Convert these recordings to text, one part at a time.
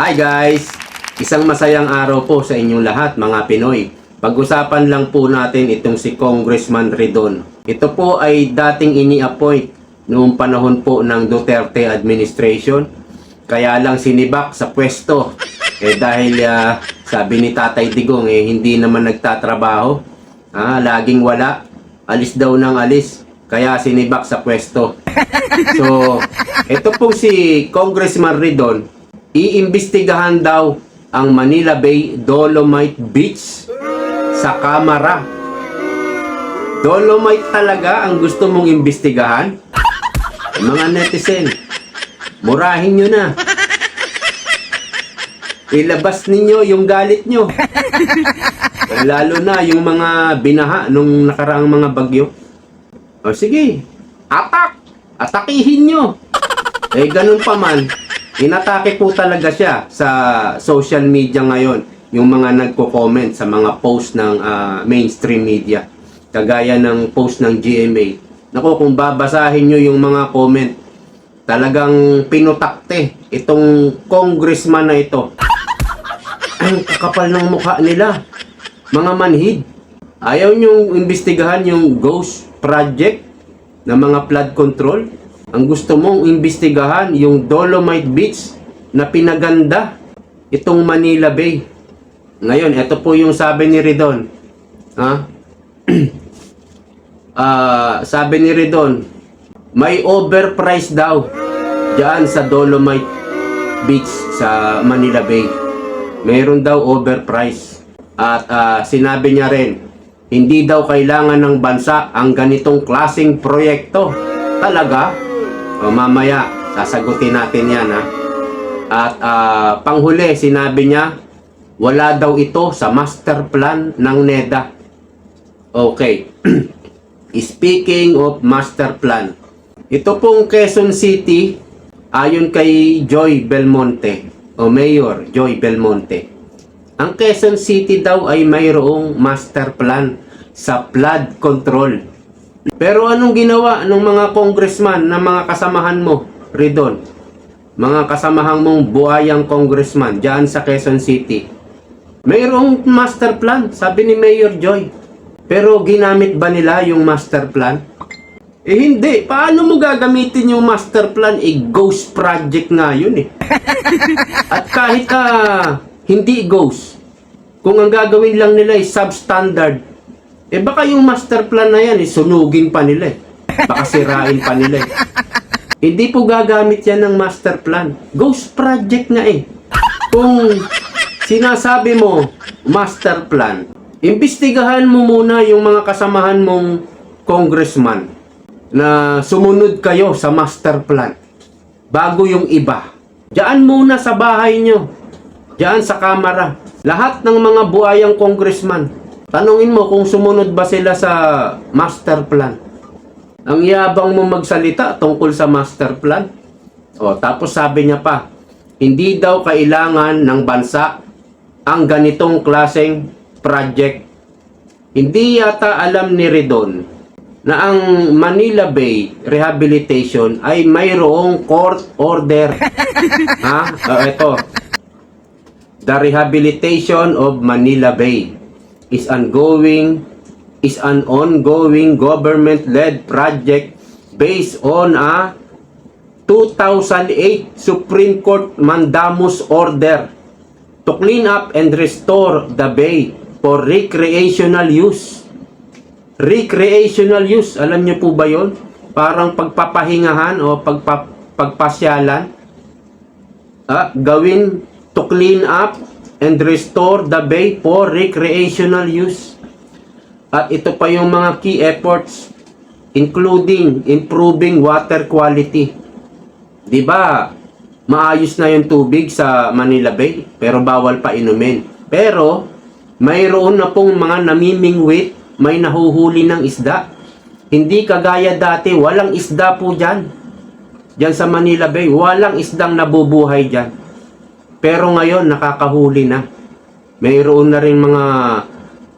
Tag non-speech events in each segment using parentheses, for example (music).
Hi guys! Isang masayang araw po sa inyong lahat mga Pinoy. Pag-usapan lang po natin itong si Congressman Redon. Ito po ay dating ini-appoint noong panahon po ng Duterte administration. Kaya lang sinibak sa pwesto. Eh dahil ah, sabi ni Tatay Digong eh hindi naman nagtatrabaho. Ah, laging wala. Alis daw ng alis. Kaya sinibak sa pwesto. So, ito po si Congressman Ridon, iimbestigahan daw ang Manila Bay Dolomite Beach sa kamera. Dolomite talaga ang gusto mong imbestigahan? Mga netizen, murahin nyo na. Ilabas ninyo yung galit nyo. Lalo na yung mga binaha nung nakaraang mga bagyo. O sige, atak! Atakihin nyo! Eh, ganun pa man, inatake po talaga siya sa social media ngayon. Yung mga nagko-comment sa mga post ng ah, mainstream media. Kagaya ng post ng GMA. Nako, kung babasahin nyo yung mga comment, talagang pinutakte itong congressman na ito. Ang kakapal ng mukha nila. Mga manhid. Ayaw nyong imbestigahan yung ghost project na mga flood control. Ang gusto mong imbestigahan yung Dolomite Beach na pinaganda itong Manila Bay. Ngayon, ito po yung sabi ni Ridon. Ha? (clears throat) Ah, sabi ni Ridon, may overprice daw diyan sa Dolomite Beach sa Manila Bay. Meron daw overprice. At ah, sinabi niya rin, hindi daw kailangan ng bansa ang ganitong klasing proyekto. Talaga? O mamaya, sasagutin natin yan ha. At ah, panghuli, sinabi niya, wala daw ito sa master plan ng NEDA. Okay. (clears throat) Speaking of master plan, ito pong Quezon City, ayon kay Joy Belmonte, o Mayor Joy Belmonte, ang Quezon City daw ay mayroong master plan sa flood control. Pero anong ginawa ng mga congressman na mga kasamahan mo, Ridon? Mga kasamahan mong buhayang congressman dyan sa Quezon City. Mayroong master plan, sabi ni Mayor Joy. Pero ginamit ba nila yung master plan? Eh hindi. Paano mo gagamitin yung master plan? Eh ghost project nga yun eh. (laughs) At kahit ah, hindi ghost, kung ang gagawin lang nila ay substandard, eh baka yung master plan na yan, eh, sunugin pa nila eh. Baka sirain pa nila eh. Hindi po gagamit yan ng master plan. Ghost project nga eh. Kung sinasabi mo, master plan, imbestigahan mo muna yung mga kasamahan mong congressman na sumunod kayo sa master plan bago yung iba. Diyan muna sa bahay nyo. Diyan sa kamera. Lahat ng mga buhayang congressman. Tanungin mo kung sumunod ba sila sa master plan. Ang yabang mo magsalita tungkol sa master plan. O, tapos sabi niya pa, hindi daw kailangan ng bansa ang ganitong klaseng project. Hindi yata alam ni Redon na ang Manila Bay Rehabilitation ay mayroong court order. (laughs) ha? O, ito. The rehabilitation of Manila Bay is ongoing is an ongoing government-led project based on a 2008 Supreme Court mandamus order to clean up and restore the bay for recreational use. Recreational use, alam niyo po ba 'yon? Parang pagpapahingahan o pagpa, pagpasyalan. Ah, gawin to clean up and restore the bay for recreational use. At ito pa yung mga key efforts including improving water quality. 'Di ba? Maayos na yung tubig sa Manila Bay pero bawal pa inumin. Pero mayroon na pong mga namimingwit, may nahuhuli ng isda. Hindi kagaya dati, walang isda po dyan. Dyan sa Manila Bay, walang isdang nabubuhay dyan. Pero ngayon, nakakahuli na. Mayroon na rin mga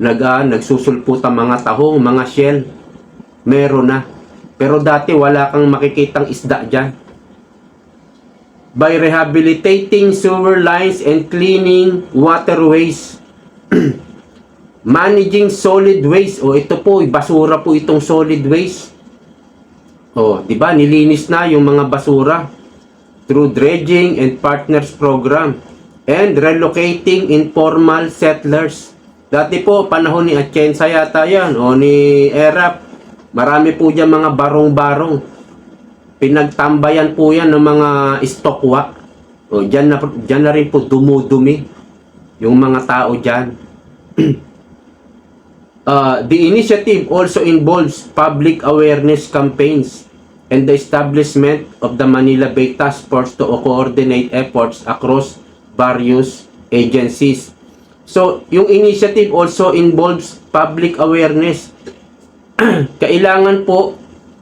nag, ah, nagsusulputan mga tahong, mga shell. Meron na. Pero dati wala kang makikitang isda dyan. by rehabilitating sewer lines and cleaning waterways. (clears throat) Managing solid waste. O ito po, basura po itong solid waste. O, di ba? Nilinis na yung mga basura through dredging and partners program and relocating informal settlers. Dati po, panahon ni Atienza yata yan, o ni Erap, marami po dyan mga barong-barong. Pinagtambayan po yan ng mga stokwa. O, dyan na, dyan na rin po dumudumi yung mga tao dyan. Uh, (clears throat) the initiative also involves public awareness campaigns and the establishment of the Manila Bay Task Force to coordinate efforts across various agencies. So, yung initiative also involves public awareness. (clears throat) Kailangan po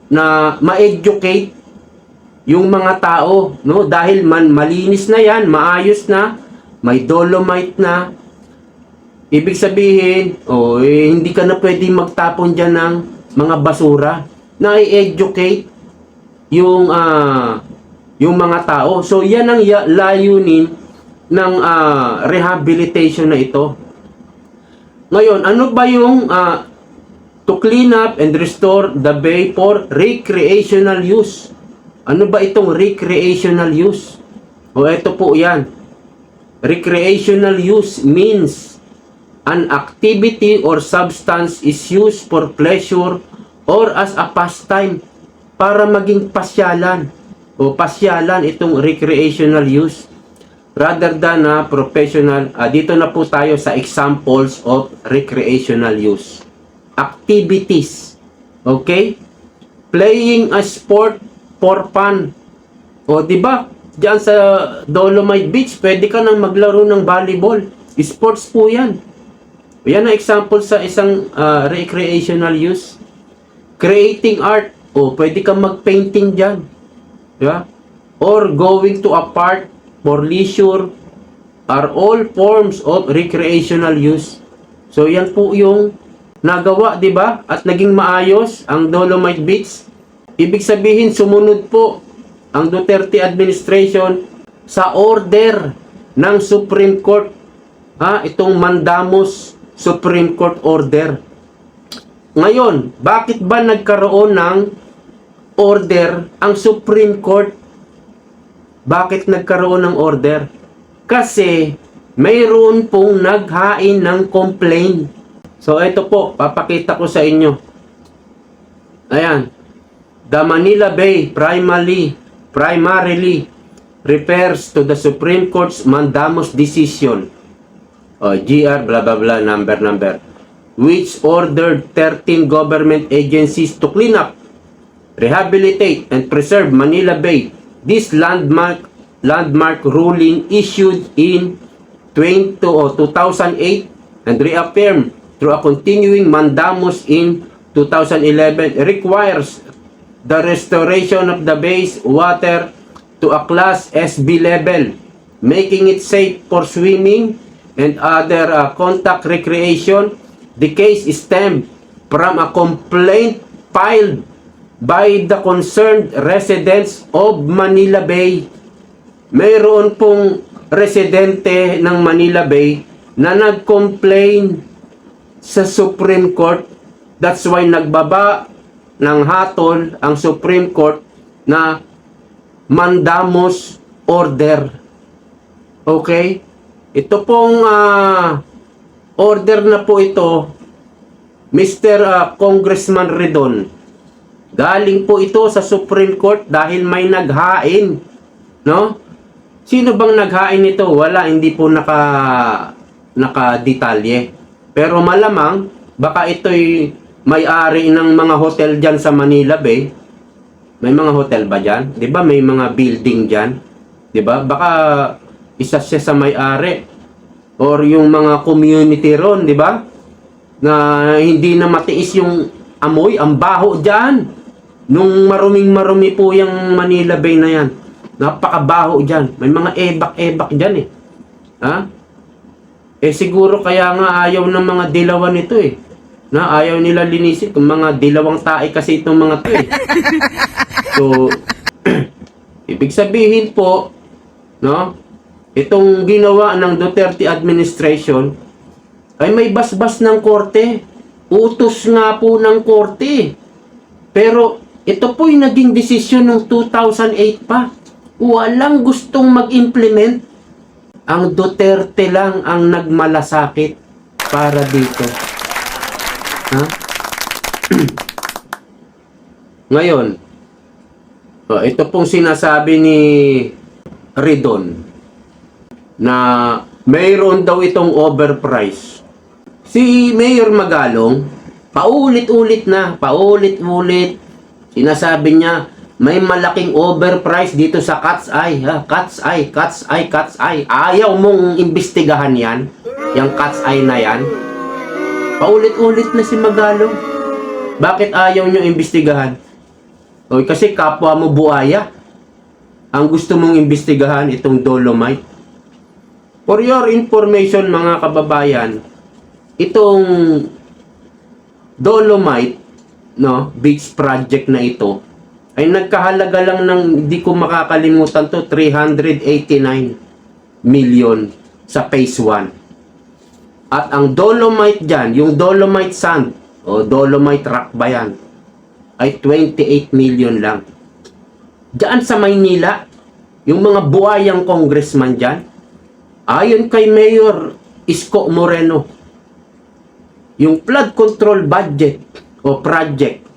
na ma-educate yung mga tao, no? Dahil man malinis na 'yan, maayos na, may dolomite na, Ibig sabihin, oh, eh, hindi ka na pwedeng magtapon dyan ng mga basura na i-educate yung, ah, yung mga tao. So, yan ang layunin ng ah, rehabilitation na ito. Ngayon, ano ba yung ah, to clean up and restore the bay for recreational use? Ano ba itong recreational use? O, ito po yan. Recreational use means an activity or substance is used for pleasure or as a pastime para maging pasyalan. O pasyalan itong recreational use rather than a professional. Ah, dito na po tayo sa examples of recreational use. Activities. Okay? Playing a sport for fun. O di ba? Diyan sa Dolomite Beach pwede ka nang maglaro ng volleyball. Sports po yan. Yan ang example sa isang ah, recreational use. Creating art. O, pwede kang mag-painting dyan. Di ba? Or going to a park for leisure are all forms of recreational use. So, yan po yung nagawa, di ba? At naging maayos ang Dolomite Beach. Ibig sabihin, sumunod po ang Duterte administration sa order ng Supreme Court. Ha? Itong mandamos Supreme Court order. Ngayon, bakit ba nagkaroon ng order ang Supreme Court? Bakit nagkaroon ng order? Kasi mayroon pong naghain ng complaint. So ito po, papakita ko sa inyo. Ayan. The Manila Bay primarily primarily refers to the Supreme Court's mandamus decision o GR blah blah blah number number which ordered 13 government agencies to clean up rehabilitate and preserve Manila Bay. This landmark landmark ruling issued in 20 or 2008 and reaffirmed through a continuing mandamus in 2011 requires the restoration of the bay's water to a class SB level making it safe for swimming and other uh, contact recreation, the case stemmed from a complaint filed by the concerned residents of Manila Bay. Mayroon pong residente ng Manila Bay na nag-complain sa Supreme Court. That's why nagbaba ng hatol ang Supreme Court na mandamus order. Okay? Ito pong ah, order na po ito, Mr. ah, Congressman Redon. Galing po ito sa Supreme Court dahil may naghain. No? Sino bang naghain nito? Wala, hindi po naka naka-detalye. Pero malamang baka ito'y may-ari ng mga hotel diyan sa Manila Bay. May mga hotel ba diyan? 'Di ba may mga building diyan? 'Di ba? Baka isa siya sa may-ari or yung mga community ron, di ba? Na hindi na matiis yung amoy, ang baho diyan. Nung maruming marumi po yung Manila Bay na yan. Napakabaho diyan. May mga ebak-ebak diyan eh. Ha? Eh siguro kaya nga ayaw ng mga dilawan nito eh. Na ayaw nila linisin kung mga dilawang tae kasi itong mga to eh. (laughs) So, (clears throat) ibig sabihin po, no? Itong ginawa ng Duterte administration ay may basbas ng korte. Utos nga po ng korte. Pero ito po'y naging desisyon ng 2008 pa. Walang gustong mag-implement. Ang Duterte lang ang nagmalasakit para dito. Ha? (clears throat) Ngayon, oh, ito pong sinasabi ni Ridon na mayroon daw itong overprice. Si Mayor Magalong, paulit-ulit na, paulit-ulit, sinasabi niya, may malaking overprice dito sa Cat's Eye, ha? Cat's Eye, Cat's Eye, Cat's Eye. Ayaw mong imbestigahan yan, yung Cat's Eye na yan. Paulit-ulit na si Magalong. Bakit ayaw nyo imbestigahan? O, kasi kapwa mo buaya. Ang gusto mong imbestigahan itong Dolomite. For your information mga kababayan, itong Dolomite no, beach project na ito ay nagkahalaga lang ng hindi ko makakalimutan to 389 million sa phase 1. At ang Dolomite dyan, yung Dolomite sand o Dolomite rock ba yan, ay 28 million lang. Diyan sa Maynila, yung mga buhayang congressman dyan, ayon kay Mayor Isko Moreno, yung flood control budget o project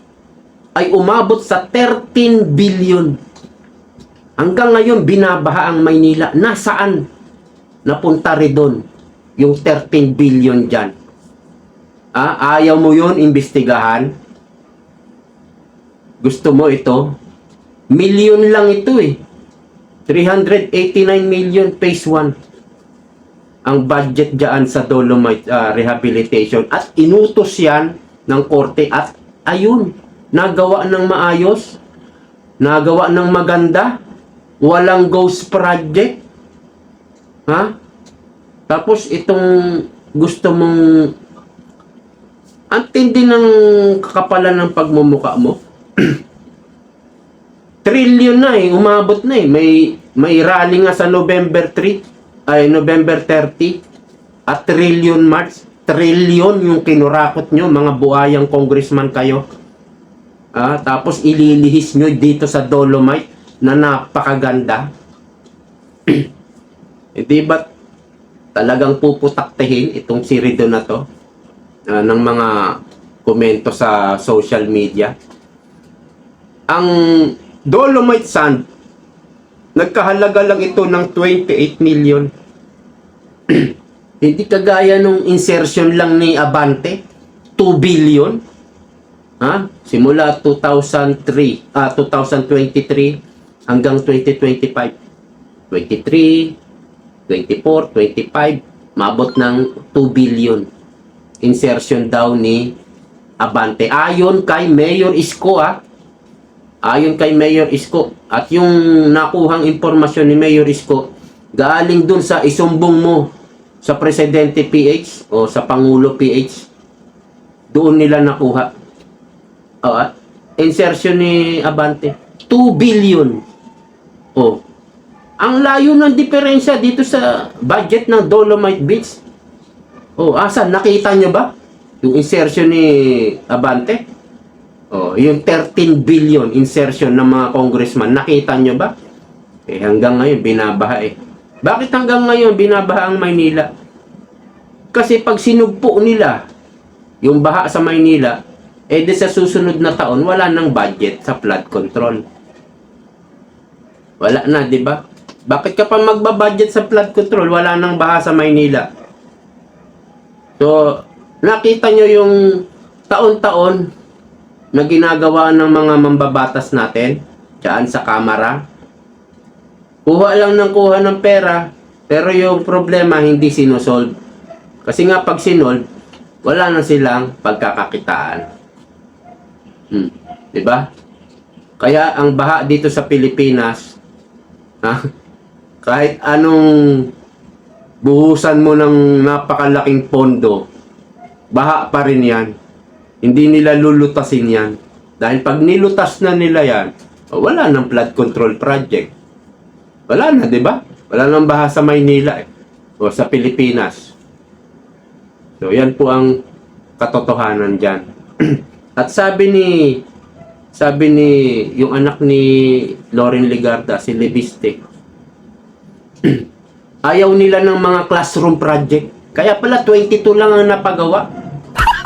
ay umabot sa 13 billion. Hanggang ngayon, binabaha ang Maynila. Nasaan? Napunta rin doon. Yung 13 billion dyan. Ah, ayaw mo yun, imbestigahan? Gusto mo ito? Million lang ito eh. 389 million phase 1 ang budget dyan sa Dolomite ah, Rehabilitation at inutos yan ng korte at ayun, nagawa ng maayos, nagawa ng maganda, walang ghost project. Ha? Tapos itong gusto mong ang tindi ng kakapalan ng pagmumuka mo. (clears throat) trillion na eh, umabot na eh. May, may rally nga sa November 3, ay November 30, at trillion march. Trillion yung kinurakot nyo, mga buhayang congressman kayo. Ah, tapos ililihis nyo dito sa Dolomite na napakaganda. (clears throat) eh, di ba talagang puputaktihin itong si Rido na to ah, ng mga komento sa social media? Ang Dolomite Sand, nagkahalaga lang ito ng 28 million. (clears throat) Hindi kagaya nung insertion lang ni Abante, 2 billion. Ha? Simula 2003, ah 2023 hanggang 2025. 23, 24, 25, mabot ng 2 billion. Insertion daw ni Abante. Ayon kay Mayor Isko ah, Ayon kay Mayor Isko at yung nakuhang impormasyon ni Mayor Isko galing dun sa isumbong mo sa Presidente PH o sa Pangulo PH doon nila nakuha. Ah, insertion ni Abante 2 billion. O. Ang layo ng diferensya dito sa budget ng Dolomite Beach. O, asan? Nakita nyo ba? Yung insertion ni Abante? Oh, yung 13 billion insertion ng mga congressman, nakita nyo ba? Eh hanggang ngayon binabaha eh. Bakit hanggang ngayon binabaha ang Maynila? Kasi pag sinugpo nila yung baha sa Maynila, eh di sa susunod na taon wala nang budget sa flood control. Wala na, di ba? Bakit ka pa magbabudget sa flood control? Wala nang baha sa Maynila. So, nakita nyo yung taon-taon na ginagawa ng mga mambabatas natin dyan sa kamera. Kuha lang ng kuha ng pera, pero yung problema hindi sinosolve. Kasi nga pag sinolve, wala na silang pagkakakitaan. Hmm. 'Di ba? Kaya ang baha dito sa Pilipinas, ha, (laughs) kahit anong buhusan mo ng napakalaking pondo, baha pa rin yan. Hindi nila lulutasin yan. Dahil pag nilutas na nila yan, wala nang flood control project. Wala na, di ba? Wala nang baha sa Maynila eh. O sa Pilipinas. So, yan po ang katotohanan dyan. (clears throat) At sabi ni sabi ni yung anak ni Lauren Ligarda, si Lebiste, (clears throat) ayaw nila ng mga classroom project. Kaya pala 22 lang ang napagawa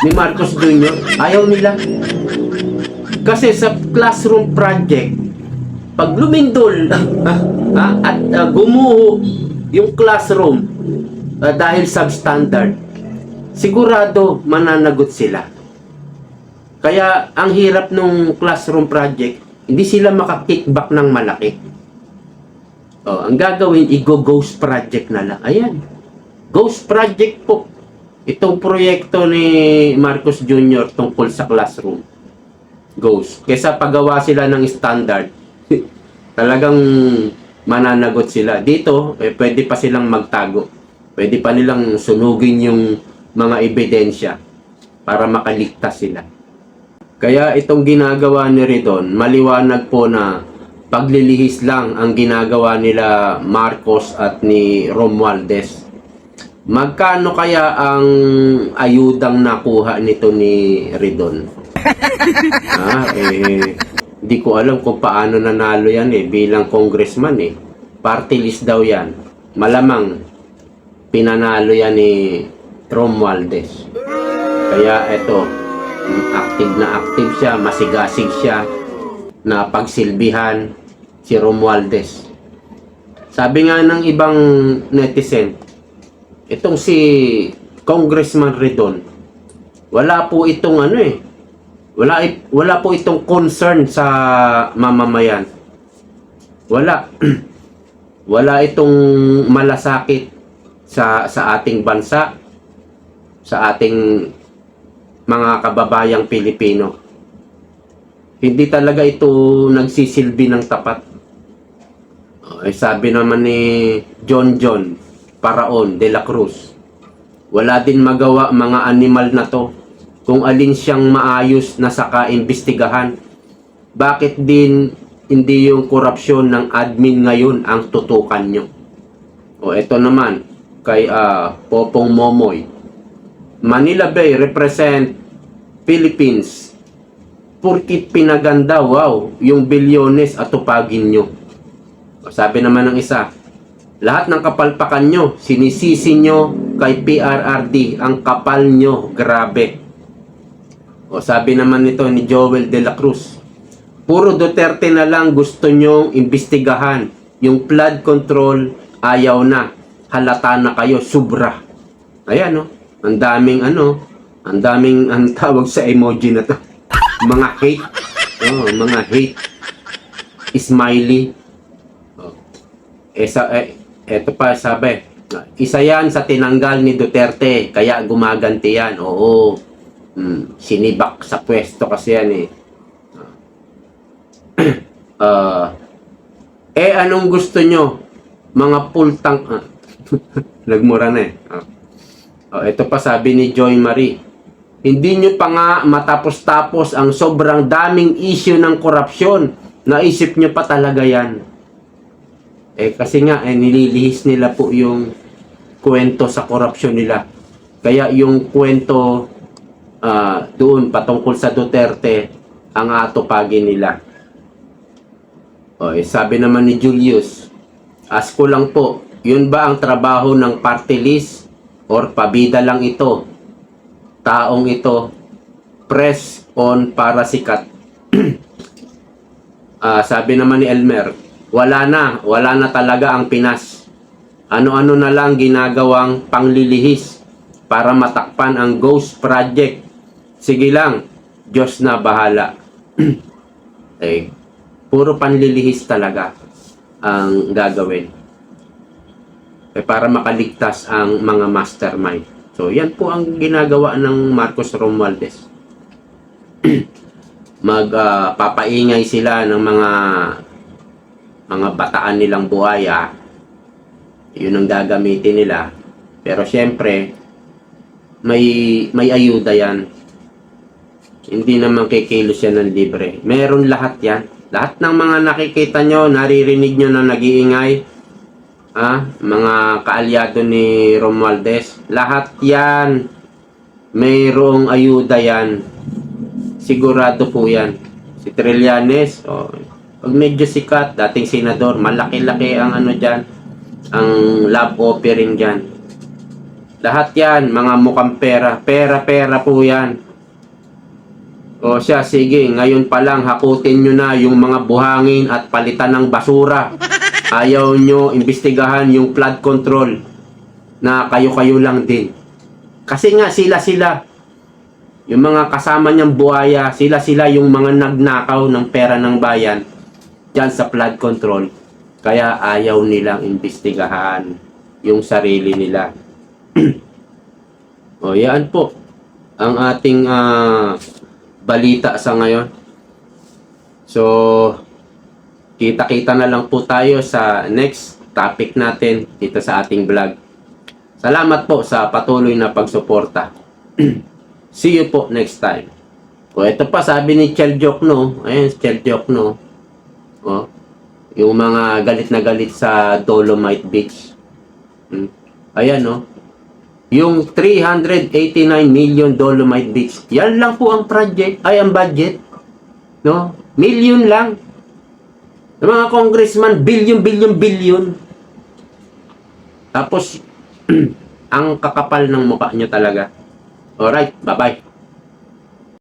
ni Marcos Jr. Ayaw nila. Kasi sa classroom project, pag lumindol (laughs) ah, at ah, gumuho yung classroom ah, dahil substandard, sigurado mananagot sila. Kaya ang hirap nung classroom project, hindi sila makakickback ng malaki. Oh, ang gagawin, i-ghost project na lang. Ayan. Ghost project po. Itong proyekto ni Marcos Jr. tungkol sa classroom. Ghost. Kesa pagawa sila ng standard, talagang mananagot sila. Dito, eh, pwede pa silang magtago. Pwede pa nilang sunugin yung mga ebidensya para makaligtas sila. Kaya itong ginagawa ni Ridon, maliwanag po na paglilihis lang ang ginagawa nila Marcos at ni Romualdez. Magkano kaya ang ayudang nakuha nito ni Ridon? (laughs) ah, eh, hindi ko alam kung paano nanalo yan eh, bilang congressman eh. Party list daw yan. Malamang, pinanalo yan ni Romualdez. Kaya eto, active na active siya, masigasig siya, na pagsilbihan si Romualdez. Sabi nga ng ibang netizen, itong si Congressman Redon, wala po itong ano eh, wala, i- wala po itong concern sa mamamayan. Wala. (clears throat) wala itong malasakit sa sa ating bansa, sa ating mga kababayang Pilipino. Hindi talaga ito nagsisilbi ng tapat. Ay sabi naman ni John John Paraon de la Cruz, wala din magawa mga animal na to kung alin siyang maayos na saka imbestigahan. Bakit din hindi yung korupsyon ng admin ngayon ang tutukan nyo? O eto naman, kay ah, Popong Momoy. Manila Bay represent Philippines. Purkit pinaganda, wow, yung bilyones at tupagin nyo. Sabi naman ng isa, lahat ng kapalpakan nyo, sinisisi nyo kay PRRD, ang kapal nyo, grabe. O sabi naman nito ni Joel De La Cruz, puro Duterte na lang gusto nyong imbestigahan. Yung flood control, ayaw na. Halata na kayo, subra. Ayan, no? Ang daming ano, ang daming (laughs) ang tawag sa emoji na to. Mga hate. Oh, mga hate. Smiley. Oh. Eh, sa, eh, eto pa sabi, isa yan sa tinanggal ni Duterte, kaya gumaganti yan. Oo. Hmm, sinibak sa pwesto kasi yan eh. (clears throat) Ah, eh, anong gusto nyo? Mga pultang... Ah, (laughs) nagmura na eh. Ah. Oh, ito pa sabi ni Joy Marie. Hindi nyo pa nga matapos-tapos ang sobrang daming issue ng korupsyon. Naisip nyo pa talaga yan. Eh kasi nga, eh, nililihis nila po yung kwento sa korupsyon nila. Kaya yung kwento ah, doon patungkol sa Duterte, ang atupagin nila. O, eh, sabi naman ni Julius, ask ko lang po, yun ba ang trabaho ng party list or pabida lang ito? Taong ito, press on para sikat. (clears throat) Ah, sabi naman ni Elmer, wala na, wala na talaga ang Pinas. Ano-ano na lang ginagawang panglilihis para matakpan ang Ghost Project. Sige lang, Diyos na bahala. (clears throat) eh, puro panlilihis talaga ang gagawin. Eh, para makaligtas ang mga mastermind. So, yan po ang ginagawa ng Marcos Romualdez. (clears throat) Magpapaingay sila ng mga mga bataan nilang buhaya. Yun ang gagamitin nila. Pero syempre, may may ayuda yan. Hindi naman kikilos yan ng libre. Meron lahat yan. Lahat ng mga nakikita nyo, naririnig nyo na nag-iingay, ah, mga kaalyado ni Romualdez. Lahat yan, mayroong ayuda yan. Sigurado po yan. Si Trillanes, oh, pag medyo sikat, dating senador, malaki-laki ang ano dyan, ang love offering dyan. Lahat yan, mga mukhang pera. Pera-pera po yan. O siya, sige, ngayon pa lang hakutin nyo na yung mga buhangin at palitan ng basura. Ayaw nyo imbestigahan yung flood control na kayo-kayo lang din. Kasi nga sila-sila, yung mga kasama niyang buhaya, sila-sila yung mga nagnakaw ng pera ng bayan dyan sa flood control. Kaya ayaw nilang imbestigahan yung sarili nila. (clears throat) o yan po ang ating ah, balita sa ngayon. So, kita-kita na lang po tayo sa next topic natin dito sa ating vlog. Salamat po sa patuloy na pagsuporta. (clears throat) See you po next time. O ito pa sabi ni Chel no, ayun Chel no. O, yung mga galit na galit sa Dolomite Beach. Hmm. Ayan no. Yung 389 million Dolomite Beach. Yan lang po ang project, ay ang budget. No? Million lang. Yung mga congressman, billion, billion, billion. Tapos, (clears throat) ang kakapal ng mukha nyo talaga. Alright, bye-bye.